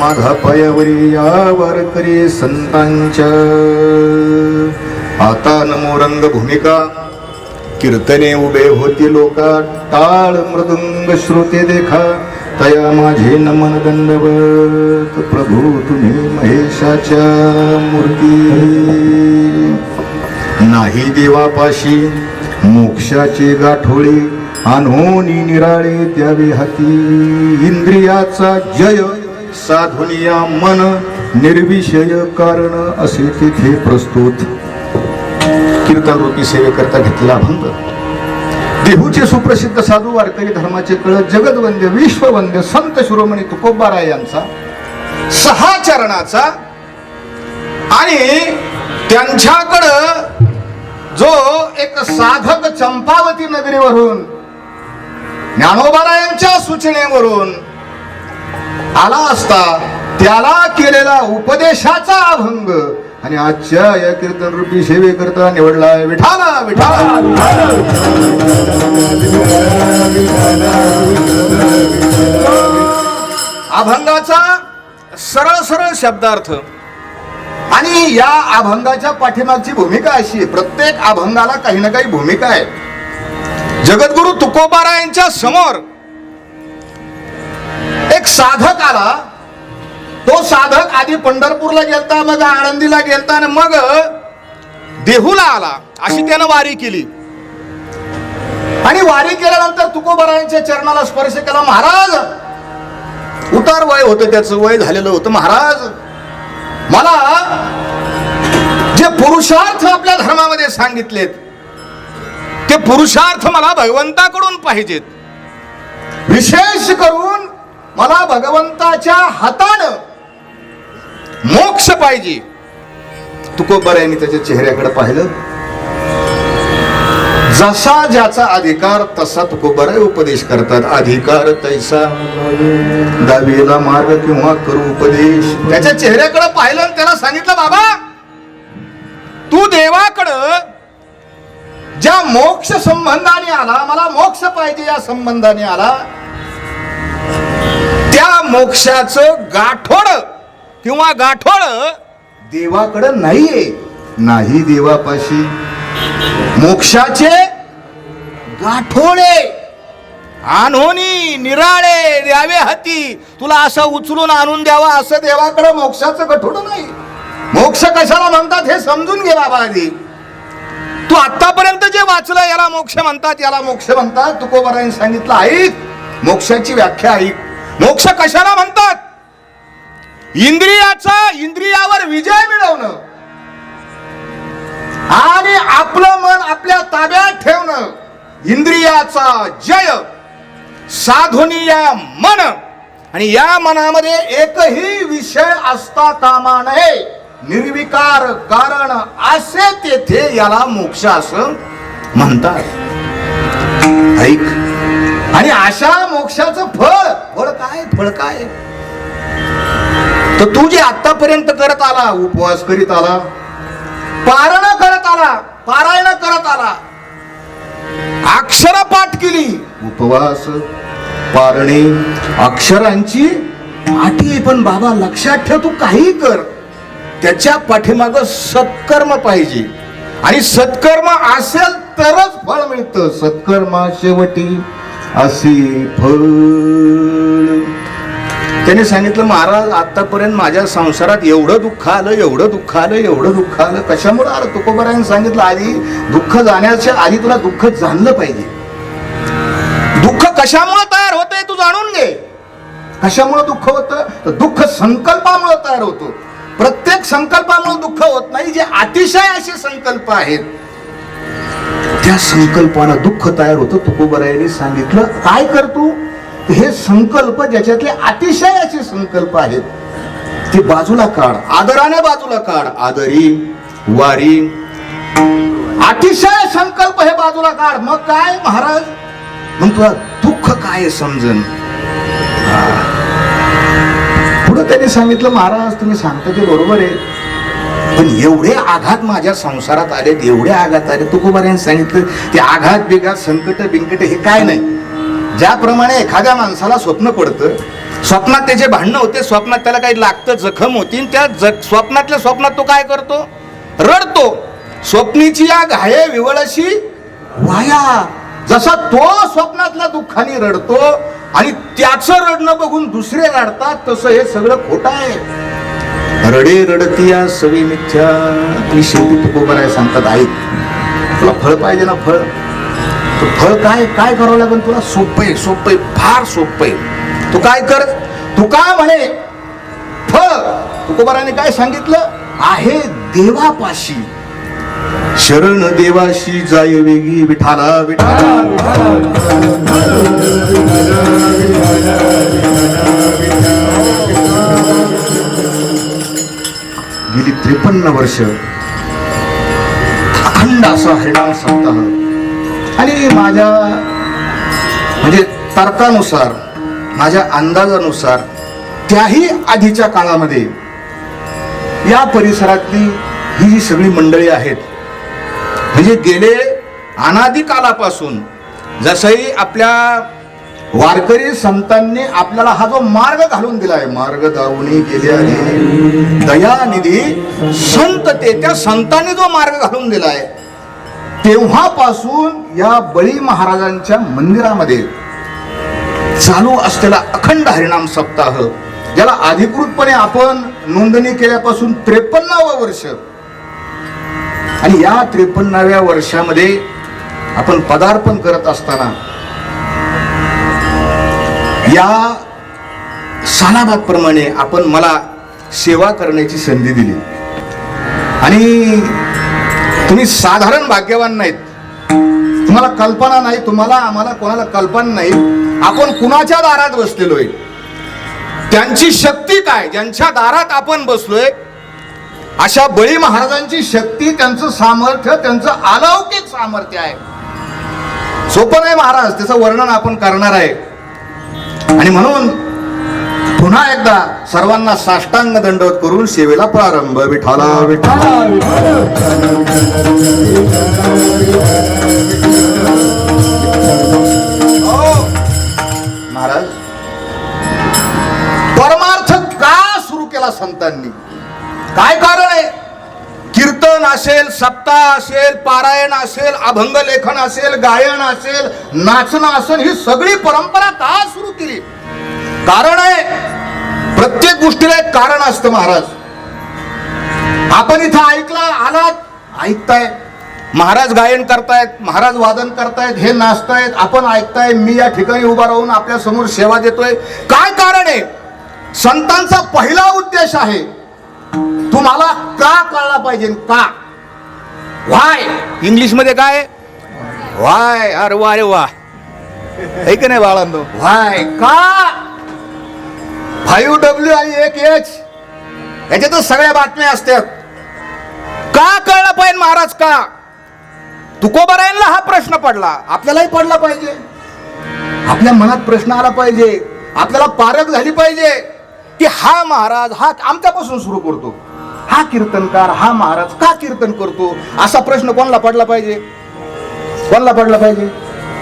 माझा पायावरी यावर करी संतांच्या आता नमो रंग भूमिका कीर्तने उभे होती लोका टाळ मृदुंग श्रोते देखा तया माझे नमन दंडवत प्रभू तुम्ही महेशाच्या मूर्ती. नाही देवापाशी मोक्षाचे गाठोळे आणोनी निराळे द्यावे हाती इंद्रियाचा जय साधुनिया मन निर्विषय कारण असे तिथे प्रस्तुत. कीर्तन रूपी सेवेकरता घेतला भंग देहूचे सुप्रसिद्ध साधू वारकरी धर्माचे कळत जगदवंद्य विश्ववंद्य संत शिरोमणी तुकोबाराय यांचा सहा चरणाचा आणि त्यांच्याकडं जो एक साधक चंपावती नगरीवरून ज्ञानोबारायांच्या सूचनेवरून आला असता त्याला केलेला उपदेशाचा अभंग. आणि आजच्या या कीर्तन रूपी सेवेकरता निवडला विठाला विठाला अभंगाचा सरळ सरळ शब्दार्थ. आणि या अभंगाच्या पाठीमागची भूमिका अशी आहे. प्रत्येक अभंगाला काही ना काही भूमिका आहे जगद्गुरु तुकोबारायांच्या समोर एक साधक आला. तो साधक आधी पंढरपूरला गेलता मग आळंदीला गेलता आणि मग देहूला आला. अशी त्यानं वारी केली. आणि वारी केल्यानंतर तुकोबारायांच्या चरणाला स्पर्श केला महाराज उतार वय होतं त्याचं वय झालेलं होतं महाराज. मला जे पुरुषार्थ आपल्या धर्मामध्ये सांगितलेत ते पुरुषार्थ मला भगवंताकडून पाहिजेत. विशेष करून मला भगवंताच्या हातानं मोक्ष पाहिजे. तुकोबर यांनी त्याच्या चेहऱ्याकडे पाहिलं. जसा ज्याचा अधिकार तसा तुकोबर उपदेश करतात. अधिकार तैसा दावेला मार्ग किंवा करू उपदेश. त्याच्या चेहऱ्याकडे पाहिलं आणि त्याला सांगितलं बाबा तू देवाकडं ज्या मोक्ष संबंधाने आला मला मोक्ष पाहिजे या संबंधाने आला त्या मोक्षाचं गाठोड किंवा गाठोड देवाकडं नाहीये. नाही देवापाशी. मोक्षाचे गाठोडे. आणोनी निराळे द्यावे हाती. तुला असं उचलून आणून द्यावा असं देवाकडे मोक्षाचं गठोड नाही. मोक्ष कशाला म्हणतात हे समजून घे बाबा आधी. तू आतापर्यंत जे वाचलं याला मोक्ष म्हणतात याला मोक्ष म्हणतात. तुकोबराने सांगितलं ऐक मोक्षाची व्याख्या ऐक. मोक्ष कशाला म्हणतात? इंद्रियाचा इंद्रियावर विजय मिळवणं. आणि आपलं मन आपल्या ताब्यात ठेवणं. इंद्रियाचा जय. साधुनिया मन. आणि या मनामध्ये एकही विषय असता कामा नये. निर्विकार कारण असे तेथे याला मोक्ष असं म्हणतात. ऐक. आणि अशा मोक्षाचं फळ. फळ काय? फळ काय? तर तू जे आतापर्यंत करत आला उपवास करीत आला पारण करत आला पारायण करत आला अक्षर पाठ केली उपवास पारणे अक्षरांची पाठी पण बाबा लक्षात ठेव तू काही कर. त्याच्या पाठीमाग सत्कर्म पाहिजे. आणि सत्कर्म असेल तरच फळ मिळतं. सत्कर्मा शेवटी असे फळ. त्याने सांगितलं महाराज आतापर्यंत माझ्या संसारात एवढं दुःख आलं एवढं दुःख आलं एवढं दुःख आलं. कशामुळे आलं? तुकोबराने सांगितलं आधी दुःख जाण्याच्या आधी तुला दुःख जाणलं पाहिजे. दुःख कशामुळे तयार होतंय तू जाणून घे. कशामुळे दुःख होतं? तर दुःख संकल्पामुळे तयार होतो. प्रत्येक संकल्पामुळे दुःख होत नाही जे अतिशय असे संकल्प आहेत त्या संकल्पानं दुःख तयार होतं. तुकोबरायांनी सांगितलं काय कर तू? हे संकल्प ज्याच्यातले अतिशय असे संकल्प आहेत ते बाजूला काढ. आदराने बाजूला काढ. आदरी वारी. अतिशय संकल्प हे बाजूला काढ. मग काय महाराज? मग तुला दुःख काय समजन? पुढे त्यांनी सांगितलं महाराज तुम्ही सांगता ते बरोबर आहे. पण एवढे आघात माझ्या संसारात आले एवढे आघात आले तुकोबार सांगितलं ते आघात बिघात संकट बिंकट हे काय नाही. ज्याप्रमाणे एखाद्या माणसाला स्वप्न पडतं स्वप्नात त्याचे भांडणं होते स्वप्नात त्याला काही लागतं जखम होती त्या जख स्वप्नातल्या स्वप्नात तो काय करतो? रडतो. स्वप्नीची या घाये विवळशी वाया. जसा तो स्वप्नातल्या दुःखाने रडतो आणि त्याचं रडणं बघून दुसरे रडतात तसं हे सगळं खोटं आहे. रडे रडतिया सवी मिथ्या आणि शेवटी तुकोबराय सांगतात ऐक तुला फळ पाहिजे ना फळ तर फळ काय काय करावं लागेल तुला सोपं आहे सोपं आहे फार सोपं आहे तू काय कर तू काय म्हणे फळ तुकोबाराने काय सांगितलं आहे देवापाशी शरण देवाशी जाय वेगी विठाला विठाला गेली त्रेपन्न वर्ष. अखंड असा हरिणाम सप्ताह. आणि माझ्या म्हणजे तर्कानुसार माझ्या अंदाजानुसार त्याही आधीच्या काळामध्ये या परिसरातली ही जी सगळी मंडळी आहेत म्हणजे गेले अनादिकालापासून जसंही आपल्या वारकरी संतांनी आपल्याला हा जो मार्ग घालून दिलाय मार्ग दावणी गेल्या दयानिधी संत ते त्या संतांनी जो मार्ग घालून दिलाय तेव्हापासून या बळी महाराजांच्या मंदिरामध्ये चालू असलेला अखंड हरिणाम सप्ताह ज्याला अधिकृतपणे आपण नोंदणी केल्यापासून त्रेपन्नावं वर्ष आणि या त्रेपन्नाव्या वर्षामध्ये आपण पदार्पण करत असताना या सालाबाद आपण मला सेवा करण्याची संधी दिली. आणि तुम्ही साधारण भाग्यवान नाहीत. तुम्हाला कल्पना नाही तुम्हाला आम्हाला कोणाला कल्पना नाही. आपण कुणाच्या दारात बसलेलो आहे त्यांची शक्ती काय? ज्यांच्या दारात आपण बसलोय अशा बळी महाराजांची शक्ती त्यांचं सामर्थ्य त्यांचं अलौकिक सामर्थ्य आहे. सोपं नाही महाराज त्याचं वर्णन आपण करणार आहे. आणि म्हणून पुन्हा एकदा सर्वांना साष्टांग दंडवत करून सेवेला प्रारंभ विठाला. विठाला महाराज परमार्थ का सुरू केला संतांनी? काय कारण आहे? कीर्तन असेल सप्ताह असेल पारायण असेल अभंग लेखन असेल गायन असेल नाचणं असेल ही सगळी परंपरा का केली. कारण आहे प्रत्येक गोष्टीला एक कारण असतं महाराज. आपण इथं ऐकला आलात ऐकताय. महाराज गायन करतायत महाराज वादन करतायत हे नाचतायत आपण ऐकताय मी या ठिकाणी उभा राहून आपल्यासमोर सेवा देतोय. काय कारण आहे? संतांचा पहिला उद्देश आहे तुम्हाला का कळला पाहिजे? का? वाय इंग्लिशमध्ये काय? वाय अरे वा अरे वा. है की नाही बाळांनो. वाय का? फाईव्ह डब्ल्यू आणि एक एच. याच्यातच सगळ्या बातम्या असतात का कळलं पाहिजे महाराज का? तुकोबरायांना हा प्रश्न पडला. आपल्यालाही पडला पाहिजे. आपल्या मनात प्रश्न आला पाहिजे. आपल्याला पारख झाली पाहिजे. की हा महाराज हा आमच्यापासून सुरू करतो. हा कीर्तनकार हा महाराज का कीर्तन करतो? असा प्रश्न कोणाला पडला पाहिजे? कोणाला पडला पाहिजे?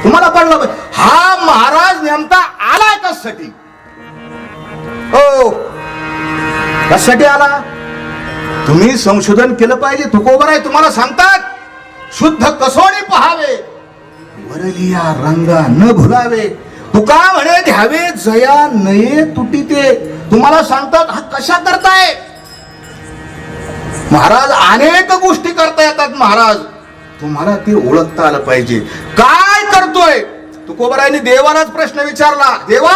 तुम्हाला पडलं हा महाराज नेमका आलाय कशासाठी? हो. कशासाठी आला? तुम्ही संशोधन केलं पाहिजे तुकोबर आहे तुम्हाला सांगतात. शुद्ध कसोडी पहावे. वरलिया रंगा न भुलावे. तुका म्हणे घ्यावे जया नये तुटीते तुम्हाला सांगतात हा कशा करताय? महाराज अनेक गोष्टी करता येतात महाराज. तुम्हाला ते ओळखता आलं पाहिजे. काय करतोय. तुकोबरायने देवालाच प्रश्न विचारला देवा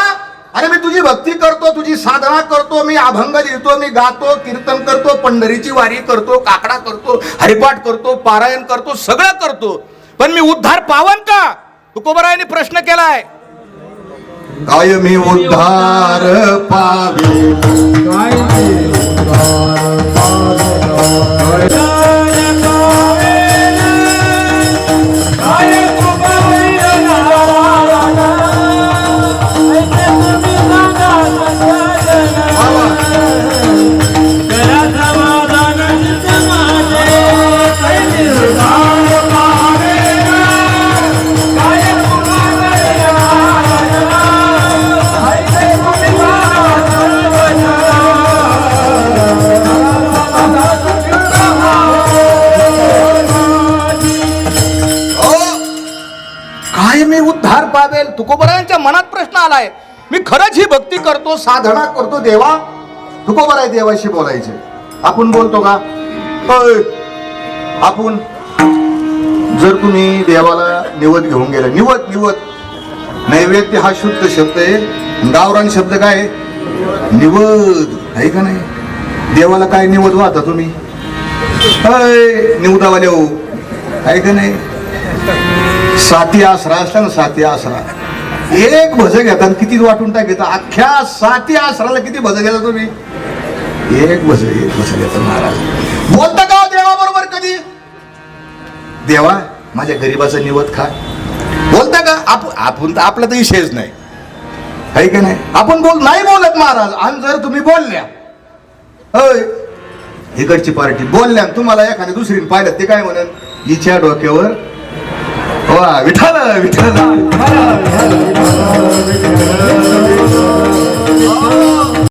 अरे मी तुझी भक्ती करतो तुझी साधना करतो मी अभंग लिहितो मी गातो कीर्तन करतो पंढरीची वारी करतो काकडा करतो हरिपाठ करतो पारायण करतो सगळं करतो. पण मी उद्धार पावन का? तुकोबरायने प्रश्न केलाय. काय मी उद्धार पावे? काय तुकोबरायांच्या मनात प्रश्न आलाय. मी खरंच ही भक्ती करतो साधना करतो देवा. तुकोबराय देवाशी बोलायचे. आपण बोलतो का? आपण जर तुम्ही देवाला निवद घेऊन गेला निवद निवत. नैवेद्य हा शुद्ध शब्द आहे. गावरान शब्द काय? निवद. आहे का नाही? देवाला काय निवद हो वाहता तुम्ही? निवदावाले हो. आहे का नाही? साती आसरा असला ना साती आसरा. एक भज घेतात किती वाटून टाकता अख्ख्या साती आसराला किती भज घेता तुम्ही? एक भज एक भज घेता महाराज. बोलता का हो देवा बरोबर कधी? देवा माझ्या गरीबाचं निवत खा. बोलता का? आपण आपण तर आपला तर विषयच नाही. आहे का नाही? आपण बोल नाही बोलत महाराज. आणि जर तुम्ही बोलल्या होय इकडची पार्टी बोलल्या आणि तुम्हाला एखाद्या दुसरीने पाहिलं ते काय म्हणत हिच्या डोक्यावर वा विठाल विठाल विठाल